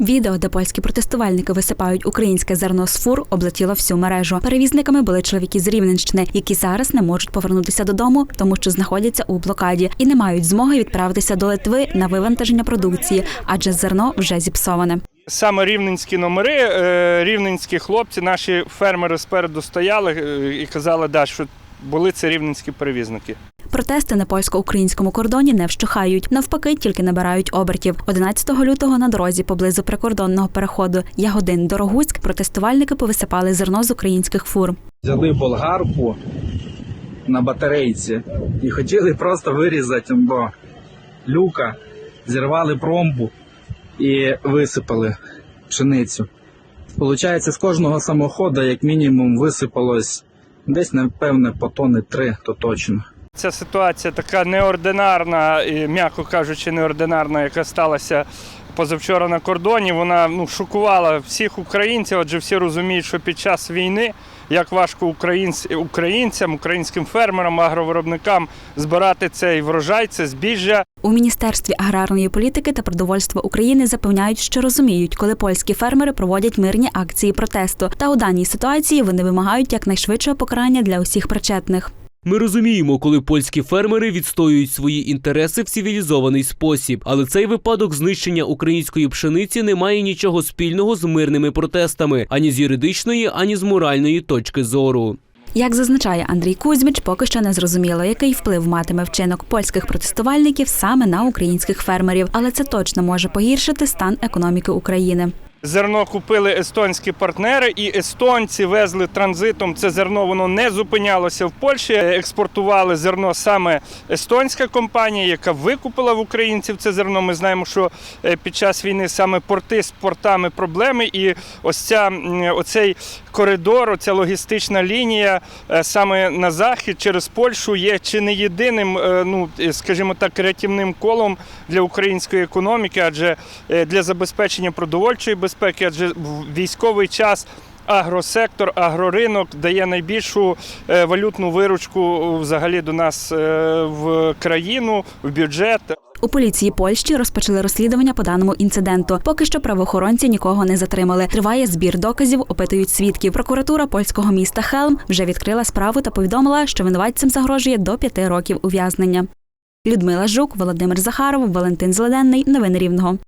Відео, де польські протестувальники висипають українське зерно з фур, облетіло всю мережу. Перевізниками були чоловіки з Рівненщини, які зараз не можуть повернутися додому, тому що знаходяться у блокаді і не мають змоги відправитися до Литви на вивантаження продукції, адже зерно вже зіпсоване. Саме рівненські номери, е, рівненські хлопці, наші фермери спереду стояли е, і казали, да, що були це рівненські перевізники. Протести на польсько-українському кордоні не вщухають. Навпаки, тільки набирають обертів. 11 лютого на дорозі поблизу прикордонного переходу Ягодин Дорогуськ протестувальники повисипали зерно з українських фур. взяли болгарку на батарейці і хотіли просто вирізати до люка, зірвали промбу і висипали пшеницю. Получається, з кожного самохода, як мінімум, висипалось десь, напевне, по тони три, то точно. Ця ситуація така неординарна, і, м'яко кажучи, неординарна, яка сталася позавчора на кордоні. Вона ну, шокувала всіх українців, адже всі розуміють, що під час війни як важко українцям, українським фермерам, агровиробникам збирати цей врожай, це збіжжя. У міністерстві аграрної політики та продовольства України запевняють, що розуміють, коли польські фермери проводять мирні акції протесту. Та у даній ситуації вони вимагають якнайшвидшого покарання для усіх причетних. Ми розуміємо, коли польські фермери відстоюють свої інтереси в цивілізований спосіб, але цей випадок знищення української пшениці не має нічого спільного з мирними протестами ані з юридичної, ані з моральної точки зору. Як зазначає Андрій Кузьміч, поки що не зрозуміло, який вплив матиме вчинок польських протестувальників саме на українських фермерів, але це точно може погіршити стан економіки України. Зерно купили естонські партнери, і естонці везли транзитом. Це зерно воно не зупинялося в Польщі. Експортували зерно саме естонська компанія, яка викупила в українців це зерно. Ми знаємо, що е, під час війни саме порти з портами проблеми, і ось ця оцей коридор, оця логістична лінія е, саме на захід через Польщу є чи не єдиним, е, ну скажімо так, рятівним колом для української економіки, адже для забезпечення продовольчої безпеки, адже в військовий час. Агросектор, агроринок дає найбільшу е, валютну виручку взагалі до нас е, в країну, в бюджет. У поліції Польщі розпочали розслідування по даному інциденту. Поки що правоохоронці нікого не затримали. Триває збір доказів, опитують свідків. Прокуратура польського міста Хелм вже відкрила справу та повідомила, що винуватцям загрожує до п'яти років ув'язнення. Людмила Жук, Володимир Захаров, Валентин Зелененний. Новини Рівного.